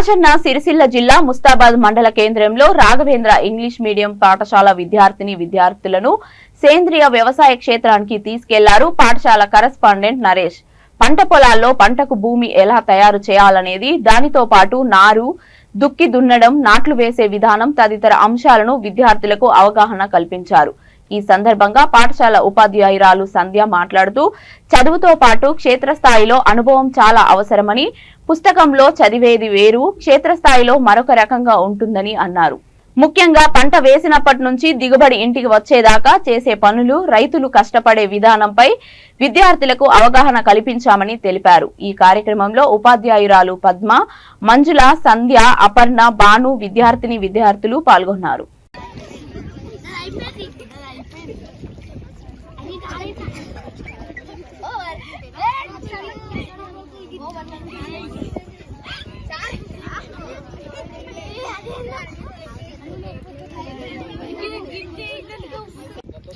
రాజన్న సిరిసిల్ల జిల్లా ముస్తాబాద్ మండల కేంద్రంలో రాఘవేంద్ర ఇంగ్లీష్ మీడియం పాఠశాల విద్యార్థిని విద్యార్థులను సేంద్రియ వ్యవసాయ క్షేత్రానికి తీసుకెళ్ళారు పాఠశాల కరెస్పాండెంట్ నరేష్. పంట పొలాల్లో పంటకు భూమి ఎలా తయారు చేయాలనేది దానితో పాటు నారు దుక్కి దున్నడం నాట్లు వేసే విధానం తదితర అంశాలను విద్యార్థులకు అవగాహన కల్పించారు. ఈ సందర్భంగా పాఠశాల ఉపాధ్యాయురాలు సంధ్య మాట్లాడుతూ చదువుతో పాటు క్షేత్రస్థాయిలో అనుభవం చాలా అవసరమని పుస్తకంలో చదివేది వేరు క్షేత్రస్థాయిలో మరొక రకంగా ఉంటుందని అన్నారు ముఖ్యంగా పంట వేసినప్పటి నుంచి దిగుబడి ఇంటికి వచ్చేదాకా చేసే పనులు రైతులు కష్టపడే విధానంపై విద్యార్థులకు అవగాహన కల్పించామని తెలిపారు ఈ కార్యక్రమంలో ఉపాధ్యాయురాలు పద్మ మంజుల సంధ్య అపర్ణ బాను విద్యార్థిని విద్యార్థులు పాల్గొన్నారు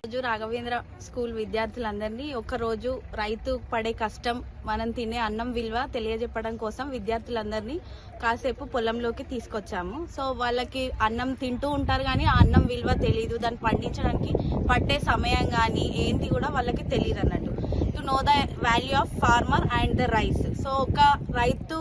రోజు రాఘవేంద్ర స్కూల్ విద్యార్థులందరినీ ఒకరోజు రైతు పడే కష్టం మనం తినే అన్నం విలువ తెలియజెప్పడం కోసం విద్యార్థులందరినీ కాసేపు పొలంలోకి తీసుకొచ్చాము. సో వాళ్ళకి అన్నం తింటూ ఉంటారు కానీ ఆ అన్నం విలువ తెలియదు దాన్ని పండించడానికి పట్టే సమయం కానీ ఏంటి కూడా వాళ్ళకి తెలియదు అన్నట్టు to know the value of farmer and the rice so ఒక రైతు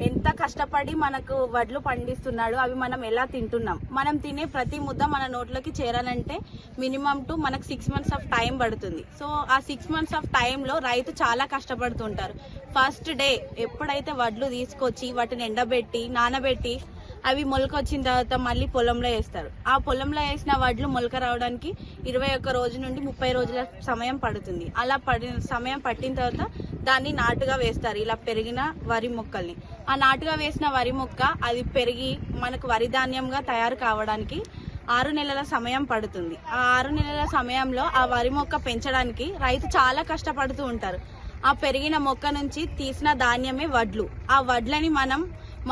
ఎంత కష్టపడి మనకు వడ్లు పండిస్తున్నాడు అవి మనం ఎలా తింటున్నాం? మనం తినే ప్రతి ముద్ద మన నోట్లోకి చేరాలంటే మినిమం టు మనకు సిక్స్ మంత్స్ ఆఫ్ టైం పడుతుంది. సో ఆ సిక్స్ మంత్స్ ఆఫ్ టైంలో రైతు చాలా కష్టపడుతుంటారు. ఫస్ట్ డే ఎప్పుడైతే వడ్లు తీసుకొచ్చి వాటిని ఎండబెట్టి నానబెట్టి అవి మొలక వచ్చిన తర్వాత మళ్ళీ పొలంలో వేస్తారు. ఆ పొలంలో వేసిన వడ్లు మొలక రావడానికి ఇరవై ఒక్క రోజు నుండి ముప్పై రోజుల సమయం పడుతుంది. అలా పడి సమయం పట్టిన తర్వాత దాన్ని నాటుగా వేస్తారు. ఇలా పెరిగిన వరి మొక్కల్ని. ఆ నాటుగా వేసిన వరి మొక్క అది పెరిగి మనకు వరి ధాన్యంగా తయారు కావడానికి ఆరు నెలల సమయం పడుతుంది. ఆ ఆరు నెలల సమయంలో ఆ వరి మొక్క పెంచడానికి రైతు చాలా కష్టపడుతూ ఉంటారు. ఆ పెరిగిన మొక్క నుంచి తీసిన ధాన్యమే వడ్లు. ఆ వడ్లని మనం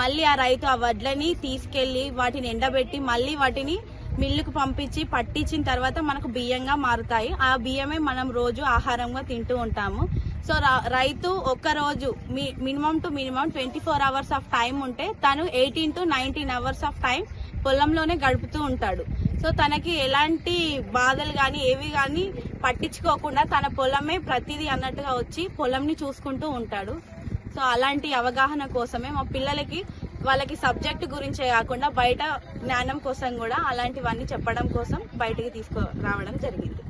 మళ్ళీ ఆ రైతు ఆ వడ్లని తీసుకెళ్ళి వాటిని ఎండబెట్టి మళ్ళీ వాటిని మిల్లుకు పంపించి పట్టించిన తర్వాత మనకు బియ్యంగా మారుతాయి. ఆ బియ్యమే మనం రోజు ఆహారంగా తింటూ ఉంటాము. సో రైతు ఒక్కరోజు మీ minimum to minimum twenty four hours of time ఉంటే తను eighteen to nineteen hours of time పొలంలోనే గడుపుతూ ఉంటాడు. సో తనకి ఎలాంటి బాధలు కానీ ఏవి కానీ పట్టించుకోకుండా తన పొలమే ప్రతిదీ అన్నట్టుగా వచ్చి పొలంని చూసుకుంటూ ఉంటాడు. సో అలాంటి అవగాహన కోసమే మా పిల్లలకి వాళ్ళకి సబ్జెక్ట్ గురించే కాకుండా బయట జ్ఞానం కోసం కూడా అలాంటివన్నీ చెప్పడం కోసం బయటికి తీసుకు రావడం జరిగింది.